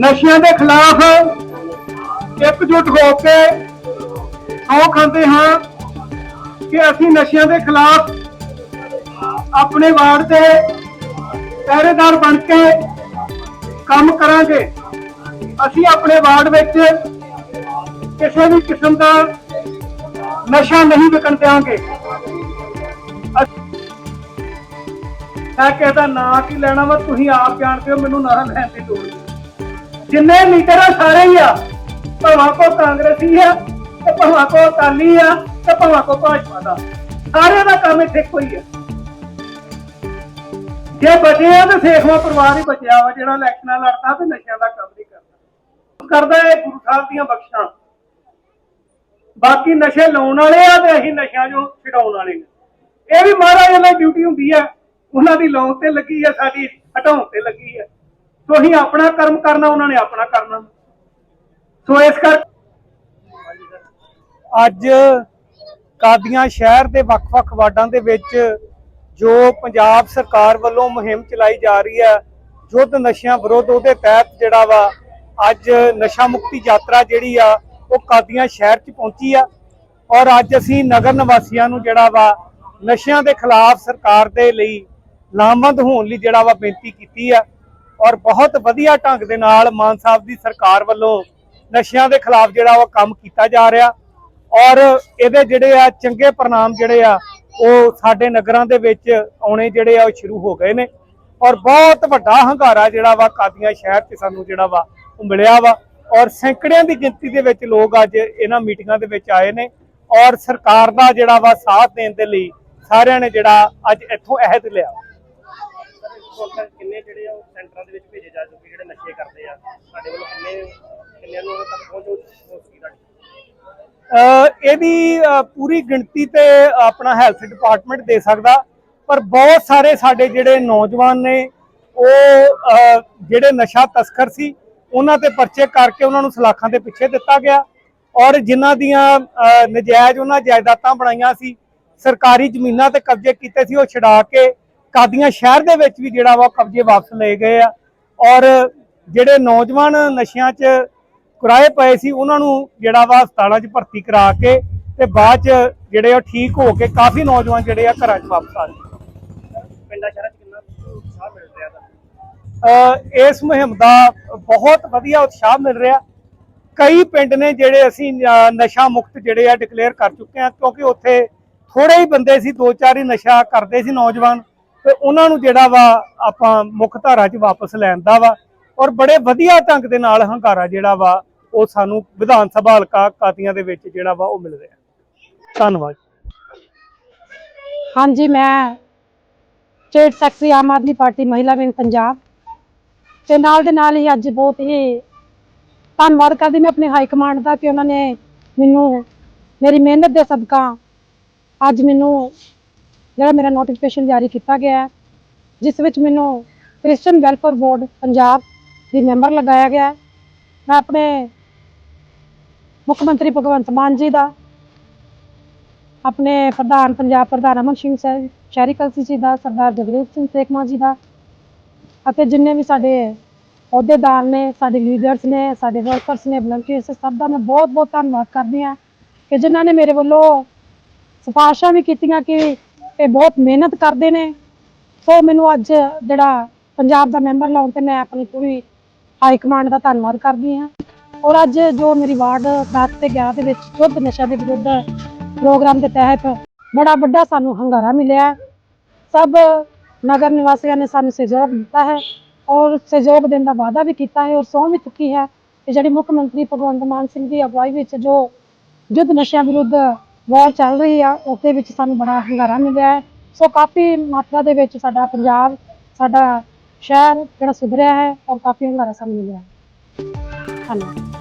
ਨਸ਼ਿਆਂ ਦੇ ਖਿਲਾਫ ਇਕਜੁੱਟ ਹੋ ਕੇ ਸੌ ਖਾਂਦੇ ਹਾਂ ਕਿ ਅਸੀਂ ਨਸ਼ਿਆਂ ਦੇ ਖਿਲਾਫ ਆਪਣੇ ਵਾਰਡ ਦੇ ਪਹਿਰੇਦਾਰ ਬਣ ਕੇ ਕੰਮ ਕਰਾਂਗੇ। ਅਸੀਂ ਆਪਣੇ ਵਾਰਡ ਵਿੱਚ ਕਿਸੇ ਵੀ ਕਿਸਮ ਦਾ ਨਸ਼ਾ ਨਹੀਂ ਵਿਕਣ ਦਿਆਂਗੇ। ਮੈਂ ਕਹਿੰਦਾ ਨਾਂ ਕੀ ਲੈਣਾ ਵਾ, ਤੁਸੀਂ ਆਪ ਜਾਣਦੇ ਹੋ, ਮੈਨੂੰ ਨਾਂ ਲੈਣ ਦੀ ਲੋੜ ਨਹੀਂ। ਜਿੰਨੇ ਲੀਡਰ ਆ ਸਾਰੇ ਹੀ ਆ। ਭਾਵਾਂ ਕੋ ਕਾਂਗਰਸੀ ਆ ਤੇ ਭਾਵਾਂ ਕੋ ਅਕਾਲੀ ਆ ਤੇ ਭਾਵਾਂ ਕੋ ਭਾਜਪਾ ਦਾ। ਸਾਰਿਆਂ ਦਾ ਕੰਮ ਇੱਥੇ ਕੋਈ ਆ। ਜੇ ਬਚੇ ਆ ਤੇ ਸੇਖਵਾ ਪਰਿਵਾਰ ਹੀ ਬਚਿਆ ਵਾ, ਜਿਹੜਾ ਇਲੈਕਸ਼ਨਾਂ ਲੜਦਾ ਤੇ ਨਸ਼ਿਆਂ ਦਾ ਕੰਮ ਨਹੀਂ ਕਰਦਾ। ਕਰਦਾ ਇਹ ਗੁਰੂ ਸਾਹਿਬ ਦੀਆਂ ਬਖਸ਼ਾਂ। ਬਾਕੀ ਨਸ਼ੇ ਲਾਉਣ ਵਾਲੇ ਆ ਤੇ ਅਸੀਂ ਨਸ਼ਿਆਂ ਚੋਂ ਛਡਾਉਣ ਵਾਲੇ ਨੇ ਇਹ ਵੀ ਮਹਾਰਾਜ ਦੀ ਡਿਊਟੀ ਹੁੰਦੀ ਆ। ਉਹਨਾਂ ਦੀ ਲਾਉਣ ਤੇ ਲੱਗੀ ਆ, ਸਾਡੀ ਹਟਾਉਣ ਤੇ ਲੱਗੀ ਆ। ਸੋ ਅਸੀਂ ਆਪਣਾ ਕਰਮ ਕਰਨਾ, ਉਹਨਾਂ ਨੇ ਆਪਣਾ ਕਰਨਾ। ਸੋ ਇਸ ਕਰ ਅੱਜ ਕਾਦੀਆਂ ਸ਼ਹਿਰ ਦੇ ਵੱਖ-ਵੱਖ ਵਾਰਡਾਂ ਦੇ ਵਿੱਚ ਜੋ ਪੰਜਾਬ ਸਰਕਾਰ ਵੱਲੋਂ ਮੁਹਿੰਮ ਚਲਾਈ ਜਾ ਰਹੀ ਹੈ, ਯੁੱਧ ਨਸ਼ਿਆਂ ਵਿਰੁੱਧ ਉਹਦੇ ਤਹਿਤ ਜਿਹੜਾ ਵਾ ਅੱਜ ਨਸ਼ਾ ਮੁਕਤੀ ਯਾਤਰਾ ਜਿਹੜੀ ਆ, ਉਹ ਕਾਦੀਆਂ ਸ਼ਹਿਰ 'ਚ ਪਹੁੰਚੀ ਆ। ਔਰ ਅੱਜ ਅਸੀਂ ਨਗਰ ਨਿਵਾਸੀਆਂ ਨੂੰ ਜਿਹੜਾ ਵਾ ਨਸ਼ਿਆਂ ਦੇ ਖਿਲਾਫ ਸਰਕਾਰ ਦੇ ਲਈ ਲਾਮਬੰਦ ਹੋਣ ਲਈ ਜਿਹੜਾ ਵਾ ਬੇਨਤੀ ਕੀਤੀ ਆ। ਔਰ ਬਹੁਤ ਵਧੀਆ ਢੰਗ ਦੇ ਨਾਲ ਮਾਨ ਸਾਹਿਬ ਦੀ ਸਰਕਾਰ ਵੱਲੋਂ ਨਸ਼ਿਆਂ ਦੇ ਖਿਲਾਫ ਜਿਹੜਾ ਵਾ ਕੰਮ ਕੀਤਾ ਜਾ ਰਿਹਾ। ਔਰ ਇਹਦੇ ਜਿਹੜੇ ਆ ਚੰਗੇ ਪ੍ਰਣਾਮ ਜਿਹੜੇ ਆ, ਉਹ ਸਾਡੇ ਨਗਰਾਂ ਦੇ ਵਿੱਚ ਆਉਣੇ ਜਿਹੜੇ ਆ, ਉਹ ਸ਼ੁਰੂ ਹੋ ਗਏ ਨੇ। ਔਰ ਬਹੁਤ ਵੱਡਾ ਹੰਗਾਰਾ ਜਿਹੜਾ ਵਾ ਕਾਦੀਆਂ ਸ਼ਹਿਰ 'ਚ ਸਾਨੂੰ ਜਿਹੜਾ ਵਾ ਉਹ ਮਿਲਿਆ ਵਾ। ਔਰ ਸੈਂਕੜਿਆਂ ਦੀ ਗਿਣਤੀ ਦੇ ਵਿੱਚ ਲੋਕ ਅੱਜ ਇਹਨਾਂ ਮੀਟਿੰਗਾਂ ਦੇ ਵਿੱਚ ਆਏ ਨੇ। ਔਰ ਸਰਕਾਰ ਦਾ ਜਿਹੜਾ ਵਾ ਸਾਥ ਦੇਣ ਦੇ ਲਈ ਸਾਰਿਆਂ ਨੇ ਜਿਹੜਾ ਅੱਜ ਇੱਥੋਂ ਅਹਿਦ ਲਿਆ। ਕਿੰਨੇ ਜਿਹੜੇ ਆ ਉਹ ਸੈਂਟਰਾਂ ਦੇ ਵਿੱਚ ਭੇਜੇ ਜਾ ਚੁੱਕੇ ਜਿਹੜੇ ਨਸ਼ੇ ਕਰਦੇ ਆ? ਸਾਡੇ ਵੱਲੋਂ ਕਿੰਨੇ, ਕਿੰਨਿਆਂ ਨੂੰ ਤੱਕ ਪਹੁੰਚ ਹੋ ਚੁੱਕੀ ਤੁਹਾਡੀ ਅਹ ਇਹਦੀ ਪੂਰੀ ਗਿਣਤੀ ਤੇ ਆਪਣਾ ਹੈਲਥ ਡਿਪਾਰਟਮੈਂਟ ਦੇ ਸਕਦਾ, ਪਰ ਬਹੁਤ ਸਾਰੇ ਸਾਡੇ ਜਿਹੜੇ ਨੌਜਵਾਨ ਨੇ, ਉਹ ਜਿਹੜੇ ਨਸ਼ਾ ਤਸਕਰ ਸੀ, ਉਹਨਾਂ ਤੇ ਪਰਚੇ ਕਰਕੇ ਉਹਨਾਂ ਨੂੰ ਸਲਾਖਾਂ ਦੇ ਪਿੱਛੇ ਦਿੱਤਾ ਗਿਆ ਔਰ ਜਿਨ੍ਹਾਂ ਦੀਆਂ ਨਜਾਇਜ਼ ਉਹਨਾਂ ਜਾਇਦਾਦਾਂ ਬਣਾਈਆਂ ਸੀ, ਸਰਕਾਰੀ ਜ਼ਮੀਨਾਂ ਤੇ ਕਬਜ਼ੇ ਕੀਤੇ ਸੀ, ਉਹ ਛਡਾ ਕੇ ਕਾਦੀਆਂ ਸ਼ਹਿਰ ਦੇ ਵਿੱਚ ਵੀ ਜਿਹੜਾ ਵਾ ਉਹ ਕਬਜ਼ੇ ਵਾਪਸ ਲਏ ਗਏ ਆ। ਔਰ ਜਿਹੜੇ ਨੌਜਵਾਨ ਨਸ਼ਿਆਂ 'ਚ ਕੁਰਾਏ ਪਏ ਸੀ ਉਹਨਾਂ ਨੂੰ ਜਿਹੜਾ ਵਾ ਹਸਪਤਾਲਾਂ 'ਚ ਭਰਤੀ ਕਰਾ ਕੇ ਤੇ ਬਾਅਦ 'ਚ ਜਿਹੜੇ ਆ ਠੀਕ ਹੋ ਕੇ ਕਾਫੀ ਨੌਜਵਾਨ ਜਿਹੜੇ ਆ ਘਰਾਂ 'ਚ ਵਾਪਸ ਆ ਗਏ। ਪਿੰਡਾਂ ਸ਼ਹਿਰਾਂ 'ਚ ਕਿੰਨਾ ਉਤਸ਼ਾਹ ਮਿਲ ਰਿਹਾ ਦਾ ਅਹ ਇਸ ਮੁਹਿੰਮ ਦਾ ਬਹੁਤ ਵਧੀਆ ਉਤਸ਼ਾਹ ਮਿਲ ਰਿਹਾ। ਕਈ ਪਿੰਡ ਨੇ ਜਿਹੜੇ ਅਸੀਂ ਨਸ਼ਾ ਮੁਕਤ ਜਿਹੜੇ ਆ ਡਿਕਲੇਅਰ ਕਰ ਚੁੱਕੇ ਆ ਕਿਉਂਕਿ ਉੱਥੇ ਥੋੜੇ ਹੀ ਬੰਦੇ ਸੀ ਦੋ ਚਾਰ ਹੀ ਨਸ਼ਾ ਕਰਦੇ ਸੀ ਨੌਜਵਾਨ। ਤੇ ਉਹਨਾਂ ਨੂੰ ਜਿਹੜਾ ਵਾ ਆਪਾਂ ਮੁੱਖ ਧਾਰਾ 'ਚ ਵਾਪਸ ਲੈਣ ਦਾ ਵਾ ਔਰ ਬੜੇ ਵਧੀਆ ਢੰਗ ਦੇ ਨਾਲ ਹੰਕਾਰਾ ਜਿਹੜਾ ਵਾ ਉਹ ਸਾਨੂੰ ਵਿਧਾਨ ਸਭਾ ਹਲਕਾ ਕਾਤੀਆਂ ਦੇ ਵਿੱਚ ਜਿਹੜਾ ਵਾ ਉਹ ਮਿਲ ਰਿਹਾ। ਧੰਨਵਾਦ। ਹਾਂਜੀ, ਮੈਂ state secretary Aam Aadmi party ਮਹਿਲਾ ਵਿੰਗ ਪੰਜਾਬ ਤੇ ਨਾਲ ਦੇ ਨਾਲ ਹੀ ਅੱਜ ਬਹੁਤ ਹੀ ਧੰਨਵਾਦ ਕਰਦੀ ਮੈਂ ਆਪਣੇ ਹਾਈ ਕਮਾਂਡ ਦਾ ਕਿ ਉਹਨਾਂ ਨੇ ਮੈਨੂੰ ਮੇਰੀ ਮਿਹਨਤ ਦੇ ਸਦਕਾ ਅੱਜ ਮੈਨੂੰ ਜਿਹੜਾ ਮੇਰਾ ਨੋਟੀਫਿਕੇਸ਼ਨ ਜਾਰੀ ਕੀਤਾ ਗਿਆ ਹੈ, ਜਿਸ ਵਿੱਚ ਮੈਨੂੰ ਕ੍ਰਿਸਚੀਅਨ ਵੈਲਫੇਅਰ ਬੋਰਡ ਪੰਜਾਬ ਦੀ ਮੈਂਬਰ ਲਗਾਇਆ ਗਿਆ ਮੈਂ ਆਪਣੇ ਮੁੱਖ ਮੰਤਰੀ ਭਗਵੰਤ ਮਾਨ ਜੀ ਦਾ, ਆਪਣੇ ਪ੍ਰਧਾਨ ਪੰਜਾਬ ਪ੍ਰਧਾਨ ਅਮਨ ਸਿੰਘ ਸਾਹਿਬ ਸ਼ਹਿਰੀ ਕਲਸੀ ਜੀ ਦਾ, ਸਰਦਾਰ ਜਗਦੀਪ ਸਿੰਘ ਸੇਖਮਾ ਜੀ ਦਾ, ਅਤੇ ਜਿੰਨੇ ਵੀ ਸਾਡੇ ਅਹੁਦੇਦਾਰ ਨੇ, ਸਾਡੇ ਲੀਡਰਸ ਨੇ, ਸਾਡੇ ਵਰਕਰਸ ਨੇ ਵਲੰਟੀਅਰਸ ਸਭ ਦਾ ਮੈਂ ਬਹੁਤ ਬਹੁਤ ਧੰਨਵਾਦ ਕਰਦੀ ਹਾਂ ਕਿ ਜਿਨ੍ਹਾਂ ਨੇ ਮੇਰੇ ਵੱਲੋਂ ਸਿਫਾਰਸ਼ਾਂ ਵੀ ਕੀਤੀਆਂ ਕਿ ਇਹ ਬਹੁਤ ਮਿਹਨਤ ਕਰਦੇ ਨੇ। ਸੋ ਮੈਨੂੰ ਅੱਜ ਜਿਹੜਾ ਪੰਜਾਬ ਦਾ ਮੈਂਬਰ ਲਾਉਣ ਤੇ ਮੈਂ ਆਪਣੀ ਪੂਰੀ ਹਾਈ ਕਮਾਂਡ ਦਾ ਧੰਨਵਾਦ ਕਰਦੀ ਹਾਂ। ਔਰ ਅੱਜ ਜੋ ਮੇਰੀ ਵਾਰਡ 10 ਤੇ 11 ਦੇ ਵਿੱਚ ਯੁੱਧ ਨਸ਼ਾ ਦੇ ਵਿਰੁੱਧ ਪ੍ਰੋਗਰਾਮ ਦੇ ਤਹਿਤ ਬੜਾ ਵੱਡਾ ਸਾਨੂੰ ਹੰਗਾਰਾ ਮਿਲਿਆ ਸਭ ਨਗਰ ਨਿਵਾਸੀਆਂ ਨੇ ਸਾਨੂੰ ਸਹਿਯੋਗ ਦਿੱਤਾ ਹੈ ਔਰ ਸਹਿਯੋਗ ਦੇਣ ਦਾ ਵਾਅਦਾ ਵੀ ਕੀਤਾ ਹੈ ਔਰ ਸਹੁੰ ਵੀ ਚੁੱਕੀ ਹੈ ਕਿ ਜਿਹੜੀ ਮੁੱਖ ਮੰਤਰੀ ਭਗਵੰਤ ਮਾਨ ਸਿੰਘ ਦੀ ਅਗਵਾਈ ਵਿੱਚ ਜੋ ਯੁੱਧ ਨਸ਼ਿਆਂ ਵਿਰੁੱਧ ਵਾਰ ਚੱਲ ਰਹੀ ਆ, ਉਹਦੇ ਵਿੱਚ ਸਾਨੂੰ ਬੜਾ ਹੰਗਾਰਾ ਮਿਲਿਆ ਹੈ। ਸੋ ਕਾਫੀ ਮਾਤਰਾ ਦੇ ਵਿੱਚ ਸਾਡਾ ਪੰਜਾਬ, ਸਾਡਾ ਸ਼ਹਿਰ ਜਿਹੜਾ ਸੁਧਰਿਆ ਹੈ, ਔਰ ਕਾਫੀ ਹੰਗਾਰਾ ਸਾਨੂੰ ਮਿਲਿਆ ਹੈ। ਧੰਨਵਾਦ।